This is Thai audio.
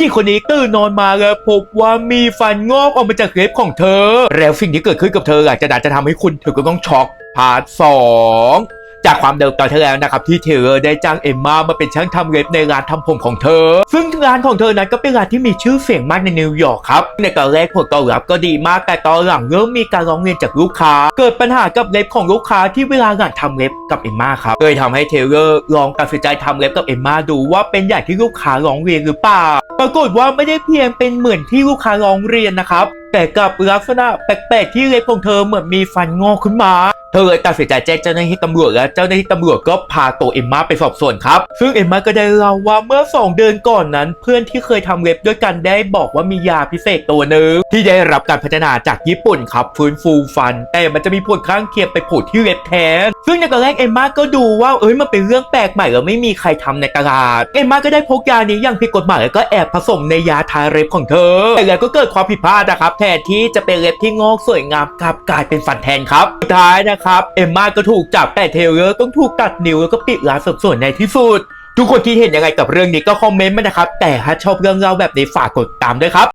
หญิงคนนี้ตื่นนอนมาแล้วพบว่ามีฟันงอกออกมาจากเล็บของเธอ แล้วสิ่งที่เกิดขึ้นกับเธอหลังจากนั้นจะทำให้คุณถึงก็ต้องช็อกพาร์ทสองจากความเดิมตอนที่แล้วนะครับที่เทเลอร์ได้จ้างเอมมามาเป็นช่างทำเล็บในร้านทำผมของเธอ ซึ่งร้านของเธอนั้นก็เป็นร้านที่มีชื่อเสียงมากในนิวยอร์กครับ ในตอนแรกผลตอบรับก็ดีมากแต่ตอนหลังเริ่มมีการร้องเรียนจากลูกค้า เกิดปัญหากับเล็บของลูกค้าที่เวลาหลังทำเล็บกับเอมมาครับเลยทำให้เทเลอร์ลองตัดสินใจทำเล็บกับเอมมาดูว่าเป็นอย่างที่ลูกค้าร้องเรียนหรือเปล่า ปรากฏว่าไม่ได้เพียงเป็นเหมือนที่ลูกค้าร้องเรียนนะครับ แต่กับลักษณะแปลกๆที่เล็บของเธอเหมือนมีฟันงอกขึ้นมาเธอเลยตัดสินใจแจ้งเจ้าหน้าที่ตำรวจและเจ้าหน้าที่ตำรวจก็พาตัวเอ็มมาไปสอบสวนครับ ซึ่งเอ็มมาก็ได้เล่าว่าเมื่อ 2 เดือนก่อนนั้น เพื่อนที่เคยทำเล็บด้วยกันได้บอกว่ามียาพิเศษตัวหนึ่งที่ได้รับการพัฒนาจากญี่ปุ่นครับฟื้นฟูฟัน แต่มันจะมีผลข้างเคียงไปผุดที่เล็บแทน ซึ่งในตอนแรกเอมมาก็ดูว่าเอ้ยมันเป็นเรื่องแปลกใหม่แล้วไม่มีใครทำในตลาด เอมมาก็ได้พกยานี้อย่างผิดกฎหมายแล้วก็แอบผสมในยาทาเล็บของเธอ แต่แล้วก็เกิดความผิดพลาดนะครับแทนที่จะเป็นเล็บที่งอกสวยงามกลับกลายเป็นฟันแทนครับสุดท้ายนะครับเอมมาก็ถูกจับแต่เทเลอร์ต้องถูกตัดนิ้วแล้วก็ปิดร้านสอบสวนในที่สุด ทุกคนคิดเห็นยังไงกับเรื่องนี้ก็คอมเมนต์มานะครับแต่ถ้าชอบเรื่องเล่าแบบนี้ฝากกดตามด้วยครับ